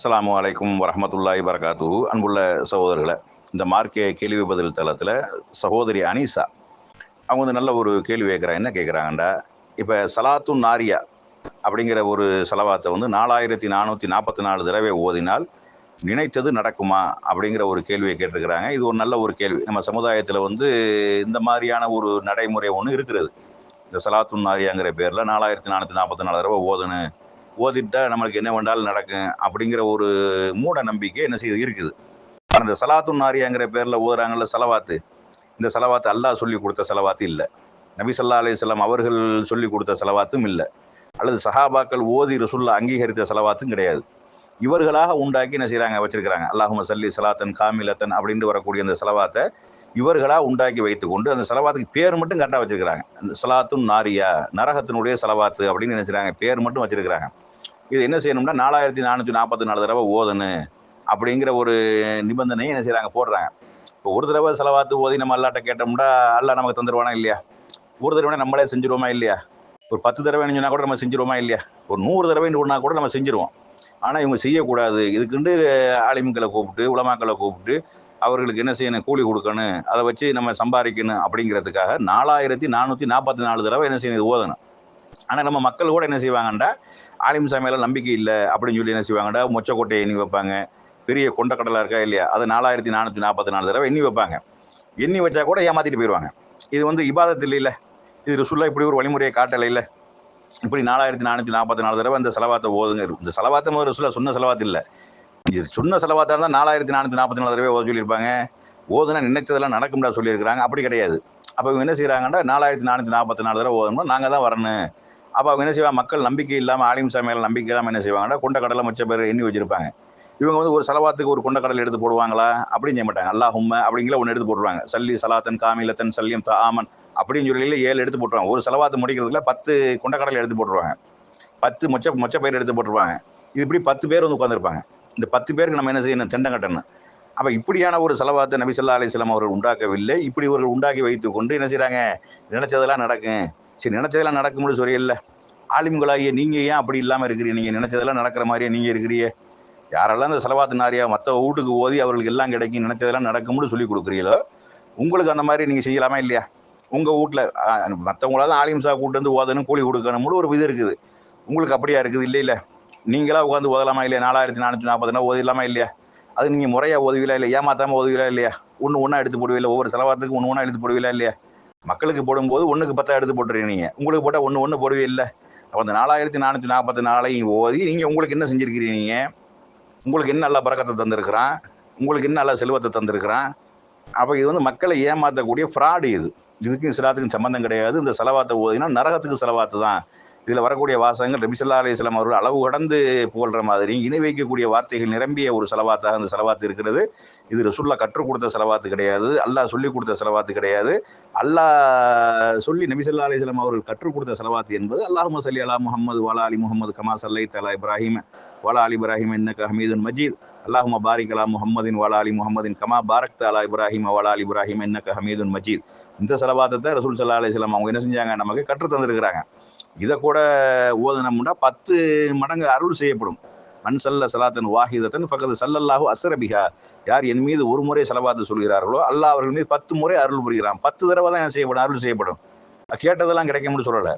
அஸ்ஸலாமு அலைக்கும் வரஹமத்துல்லாஹி வரகாத்து அன்புள்ள சகோதரர்களை இந்த மார்க்கே கேள்வி பதில் தளத்தில் சகோதரி அனீசா அவங்க வந்து நல்ல ஒரு கேள்வி கேட்குறாங்க. என்ன கேட்குறாங்கண்டா? இப்போ சலாத்து நாரியா அப்படிங்கிற ஒரு செலவாத்தை வந்து நாலாயிரத்தி நானூற்றி நாற்பத்தி நாலு தடவை ஓதினால் நினைத்தது நடக்குமா அப்படிங்கிற ஒரு கேள்வியை கேட்டிருக்கிறாங்க. இது ஒரு நல்ல ஒரு கேள்வி. நம்ம சமுதாயத்தில் வந்து இந்த மாதிரியான ஒரு நடைமுறை ஒன்று இருக்கிறது. இந்த சலாத்து நாரியாங்கிற பேரில் நாலாயிரத்தி நானூற்றி நாற்பத்தி நாலு தடவை ஓதுன்னு ஓதிட்டா நம்மளுக்கு என்ன வேண்டாலும் நடக்கும் அப்படிங்கிற ஒரு மூட நம்பிக்கை என்ன செய்யுது இருக்குது. அந்த இந்த சலாத்து நாரியாங்கிற பேரில் ஓதுறாங்கல்ல செலவாத்து. இந்த செலவாத்து அல்லாஹ் சொல்லி கொடுத்த செலவாத்து இல்லை. நபி சல்லா அலிஸ்லாம் அவர்கள் சொல்லி கொடுத்த செலவாத்தும் இல்லை. அல்லது சஹாபாக்கள் ஓதி ரசுல்லா அங்கீகரித்த செலவாத்தும் கிடையாது. இவர்களாக உண்டாக்கி என்ன செய்கிறாங்க வச்சிருக்கிறாங்க. அல்லாஹும சல்லி சலாத்தன் காமிலத்தன் அப்படின்ட்டு வரக்கூடிய அந்த செலவாத்தை இவர்களாக உண்டாக்கி வைத்துக்கொண்டு அந்த செலவாத்துக்கு பேர் மட்டும் கரெக்டாக வச்சுருக்கிறாங்க. அந்த சலாத்தும் நாரியா நரகத்தினுடைய செலவாத்து அப்படின்னு நினைச்சிருக்காங்க. பேர் மட்டும் வச்சுருக்கிறாங்க. இது என்ன செய்யணும்னா நாலாயிரத்தி நானூற்றி நாற்பத்தி நாலு தடவை ஓதனு அப்படிங்கிற ஒரு நிபந்தனையை என்ன செய்கிறாங்க போடுறாங்க. இப்போ ஒரு தடவை செலவாத்து ஓதி நம்ம அல்லாட்ட கேட்டோம்னா அல்லா நமக்கு தந்துடுவானா இல்லையா? ஒரு தடவை நம்மளே செஞ்சுருவோமா இல்லையா? ஒரு பத்து தடவை சொன்னால் கூட நம்ம செஞ்சுருவோமா இல்லையா? ஒரு நூறு தடவை ஒன்றா கூட நம்ம செஞ்சுருவோம். ஆனால் இவங்க செய்யக்கூடாது. இதுக்குண்டு ஆலிம்களை கூப்பிட்டு உலமாக்களை கூப்பிட்டு அவர்களுக்கு என்ன செய்யணும்? கூலி கொடுக்கணும். அதை வச்சு நம்ம சம்பாதிக்கணும் அப்படிங்கிறதுக்காக நாலாயிரத்தி நானூற்றி நாற்பத்தி நாலு தடவை என்ன செய்யணும்? ஓதணும். ஆனால் நம்ம மக்கள் கூட என்ன செய்வாங்கண்டா? ஆலிம் சாமியால நம்பிக்கை இல்லை அப்படின்னு சொல்லி என்ன செய்வாங்கடா மொச்சக்கொட்டையை எண்ணி வைப்பாங்க. பெரிய கொண்டக்கடலாக இருக்கா இல்லையா? அது நாலாயிரத்தி நானூற்றி நாற்பத்தி நாலு தடவை எண்ணி வைப்பாங்க. எண்ணி வச்சா கூட ஏமாற்றிட்டு போயிடுவாங்க. இது வந்து இபாதத்து இல்லைல்ல இது ரிசுல்லா இப்படி ஒரு வழிமுறையை காட்டலை இல்லை. இப்படி நாலாயிரத்தி நானூற்றி நாற்பத்தி நாலு தடவை அந்த செலவாத்தை ஓதுங்க. இந்த செலவாத்தை முதல் ருசுல்லா சொன்ன செலவாத்து இல்லை. இது சொன்ன செலவாக இருந்தால் நாலாயிரத்தி நானூற்றி நாற்பத்தி நாலு தடவை ஓத சொல்லியிருப்பாங்க. ஓதுனா நினைச்சதெல்லாம் நடக்கும்டா சொல்லியிருக்கிறாங்க. அப்படி கிடையாது. அப்போ இவங்க என்ன செய்கிறாங்கன்னா நாலாயிரத்தி நானூற்றி நாற்பத்தி நாலு தடவை ஓதணும்னா நாங்கள் தான் வரணும். அப்போ அவங்க என்ன செய்வாங்க? மக்கள் நம்பிக்கை இல்லாமல் ஆலிம் சாமியால் நம்பிக்கை இல்லாமல் என்ன செய்வாங்கன்னா கொண்ட கடலை மச்ச பேர் எண்ணி வச்சிருப்பாங்க. இவங்க வந்து ஒரு செலவாத்துக்கு ஒரு கொண்ட கடலை எடுத்து போடுவாங்களா? அப்படின்னு செய்ய மாட்டாங்க. அல்லாஹ் ஹும்ம அப்படிங்கிற ஒன்று எடுத்து போட்டுருவாங்க. சல்லி சலாத்தன் காமிலத்தன் சல்லியம் தாமன் அப்படின்னு சொல்லி ஏழு எடுத்து போட்டுருவாங்க. ஒரு செலவாத்து முடிக்கிறதுக்குள்ள பத்து கொண்டக்கடலை எடுத்து போட்டுருவாங்க. பத்து மொச்ச மொச்ச பயிர் எடுத்து போட்டுருவாங்க இது இப்படி பத்து பேர் வந்து உட்காந்துருப்பாங்க இந்த பத்து பேருக்கு நம்ம என்ன செய்யணும் திண்டம் கட்டணும். அப்போ இப்படியான ஒரு செலவாத்தை நபிசல்லா அலிஸ்லாம் அவர்கள் உண்டாக்கவில்லை. இப்படி ஒரு உண்டாக்கி வைத்து கொண்டு என்ன செய்கிறாங்க நினச்சதெல்லாம் நடக்கும். சரி நினச்சதெல்லாம் நடக்கும்னு சொல்லியில்ல ஆலிம்களாகிய நீங்கள் ஏன் அப்படி இல்லாமல் இருக்கிறீங்க? நீங்கள் நினைச்சதெல்லாம் நடக்கிற மாதிரியே நீங்கள் இருக்கிறியே யாரெல்லாம் இந்த செலவாத்து நாரியா மற்ற வீட்டுக்கு ஓதி அவர்களுக்கு எல்லாம் கிடைக்கும் நினச்சதெல்லாம் நடக்கும்னு சொல்லி கொடுக்குறீங்களோ உங்களுக்கு அந்த மாதிரி நீங்கள் செய்யலாமா இல்லையா? உங்கள் வீட்டில் மற்றவங்களாவது ஆலிம் சா கூட்டு வந்து ஓதணும் கூலி கொடுக்கணும்னு ஒரு இது இருக்குது. உங்களுக்கு அப்படியா இருக்குது? இல்லை இல்லை? நீங்களாக உட்காந்து ஓதலாமா இல்லையா? நாலாயிரத்தி நானூற்றி நாற்பதுனா ஓதிடலாமா இல்லையா? அது நீங்கள் முறையாக ஓதுவீங்களா இல்லை ஏமாத்தாமல் ஓதுவீங்களா இல்லையா? ஒன்று ஒன்றா எடுத்து போடுவீங்களா? ஒவ்வொரு செலவாரத்துக்கு ஒன்று ஒன்றா எடுத்து போடுவீங்களா இல்லையா? மக்களுக்கு போடும்போது ஒன்றுக்கு பத்தாக எடுத்து போட்டுருக்கீங்க நீங்கள் உங்களுக்கு போட்டால் ஒன்று ஒன்று போடுவே இல்லை? அப்போ அந்த நாலாயிரத்தி நானூற்றி நாற்பத்தி நாலையும் ஓதி நீங்கள் உங்களுக்கு என்ன செஞ்சுருக்கிறீங்க நீங்கள் உங்களுக்கு என்ன நல்லா பறக்கத்தை தந்திருக்கிறான்? உங்களுக்கு என்ன நல்லா செல்வத்தை தந்திருக்கிறான்? அப்போ இது வந்து மக்களை ஏமாற்றக்கூடிய ஃப்ராடு இது. இதுக்கும் சிலாத்துக்கும் சம்மந்தம் கிடையாது. இந்த செலவாத்தை ஓதினா நரகத்துக்கு செலவாத்து தான். இதில் வரக்கூடிய வாசகங்கள் ரபிசல்லா அலிஸ்லாம் அவர்கள் அளவு கடந்து புகழ்ற மாதிரி இணை வைக்கக்கூடிய வார்த்தைகள் நிரம்பிய ஒரு செலவாத்தாக அந்த செலவாத்து இருக்கிறது. இது ரசுல்லா கற்றுக் கொடுத்த செலவாத்து கிடையாது அல்லாஹ் சொல்லி கொடுத்த செலவாத்து கிடையாது. அல்லாஹ் சொல்லி நபிசல்லா அலிஸ்லாம் அவர்கள் கற்றுக் கொடுத்த செலவாத்து என்பது அல்லாஹு சல்லி அலா முகமது வாலா அலி முகமது கமா சல்லை தலா இப்ராஹிம் வாலா அலி இப்ராஹிம் என்னக்கு ஹமீதுன் மஜீத். அல்லாஹும பாரிக் அலா முகமதின் வாலா அலி முகமதின் கமா பாரக் தலா இப்ராஹிம் வாலா அலி இப்ராஹிம் என்னக்கு ஹமீதுன் மஜீத். இந்த செலவாத்தத்தை ரசூல் சல்லா அலிஸ்லாம் அவங்க என்ன செஞ்சாங்க? நமக்கு கற்று தந்திருக்கிறாங்க. இதை கூட ஓதனம்னா பத்து மடங்கு அருள் செய்யப்படும். மண் சல்ல சலாத்தன் வாஹிதத்தன் பக்கத்து சல்லல்லாஹு அசரபிகா யார் என் மீது ஒரு முறை செலவாத்து சொல்கிறார்களோ அல்லாஹ் அவர்கள் மீது பத்து முறை அருள் புரிகிறான். பத்து தடவை தான் என்ன செய்யப்படும்? அருள் செய்யப்படும். கேட்டதெல்லாம் கிடைக்கும்னு சொல்லலை.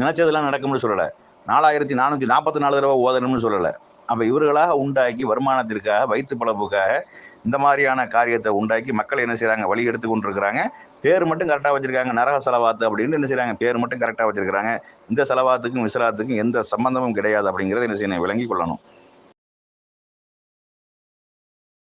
நினைச்சதெல்லாம் நடக்கும்னு சொல்லலை. நாலாயிரத்தி நானூற்றி நாற்பத்தி நாலு தடவை ஓதணும்னு சொல்லலை. அப்போ இவர்களாக உண்டாக்கி வருமானத்திற்காக வயிற்று பழப்புக்காக இந்த மாதிரியான காரியத்தை உண்டாக்கி மக்கள் என்ன செய்கிறாங்க வழி எடுத்து கொண்டிருக்கிறாங்க. பேர் மட்டும் கரெக்டாக வச்சுருக்காங்க. நரக செலவாத்து அப்படின்னு என்ன செய்கிறாங்க பேர் மட்டும் கரெக்டாக வச்சுருக்கிறாங்க. இந்த செலவாத்துக்கும் விசலாத்துக்கும் எந்த சம்பந்தமும் கிடையாது அப்படிங்கிறத என்ன செய்யணும்? விளங்கி கொள்ளணும்.